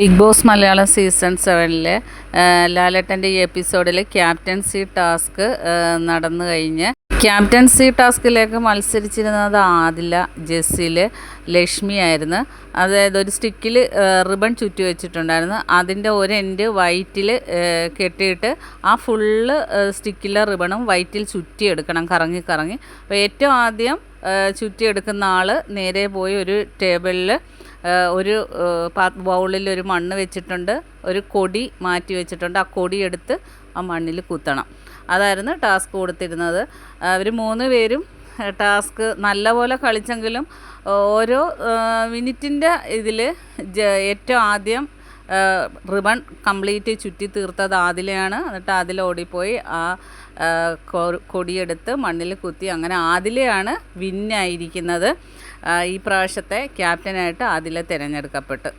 Big boss Malayalam season സെവനിലെ ലാലേട്ടന്റെ ഈ എപ്പിസോഡിൽ ക്യാപ്റ്റൻസി ടാസ്ക് നടന്നു കഴിഞ്ഞ്. ക്യാപ്റ്റൻസി ടാസ്കിലേക്ക് മത്സരിച്ചിരുന്നത് ആദില ജെസ്സിൽ ലക്ഷ്മി ആയിരുന്നു. അതായത് ഒരു സ്റ്റിക്കിൽ റിബൺ ചുറ്റി വെച്ചിട്ടുണ്ടായിരുന്നു. അതിന്റെ ഒരു എൻഡ് വൈറ്റിൽ കെട്ടിയിട്ട് ആ ഫുള്ള് സ്റ്റിക്കിലെ റിബണും വൈറ്റിൽ ചുറ്റിയെടുക്കണം കറങ്ങി കറങ്ങി. അപ്പോൾ ഏറ്റവും ആദ്യം ചുറ്റിയെടുക്കുന്ന ആൾ നേരെ പോയി ഒരു ടേബിളിൽ ഒരു ബൗളിൽ ഒരു മണ്ണ് വെച്ചിട്ടുണ്ട്. ഒരു കൊടി മാറ്റി വെച്ചിട്ടുണ്ട്. ആ കൊടി എടുത്ത് ആ മണ്ണിൽ കുത്തണം. അതായിരുന്നു ടാസ്ക് കൊടുത്തിരുന്നത്. അവർ മൂന്ന് പേരും ടാസ്ക് നല്ലപോലെ കളിച്ചെങ്കിലും ഓരോ മിനിറ്റിന്റെ ഇതിൽ ഏറ്റവും ആദ്യം റിബൺ കംപ്ലീറ്റ് ചുറ്റി തീർത്തത് ആദിലയാണ്. എന്നിട്ട് ആദില ഓടിപ്പോയി. ആ കൊടിയെടുത്ത് മണ്ണിൽ കുത്തി. അങ്ങനെ ആദിലയാണ് വിന്നായിരിക്കുന്നത് ഈ പ്രാവശ്യത്തെ ക്യാപ്റ്റനായിട്ട് ആദില തിരഞ്ഞെടുക്കപ്പെട്ടു.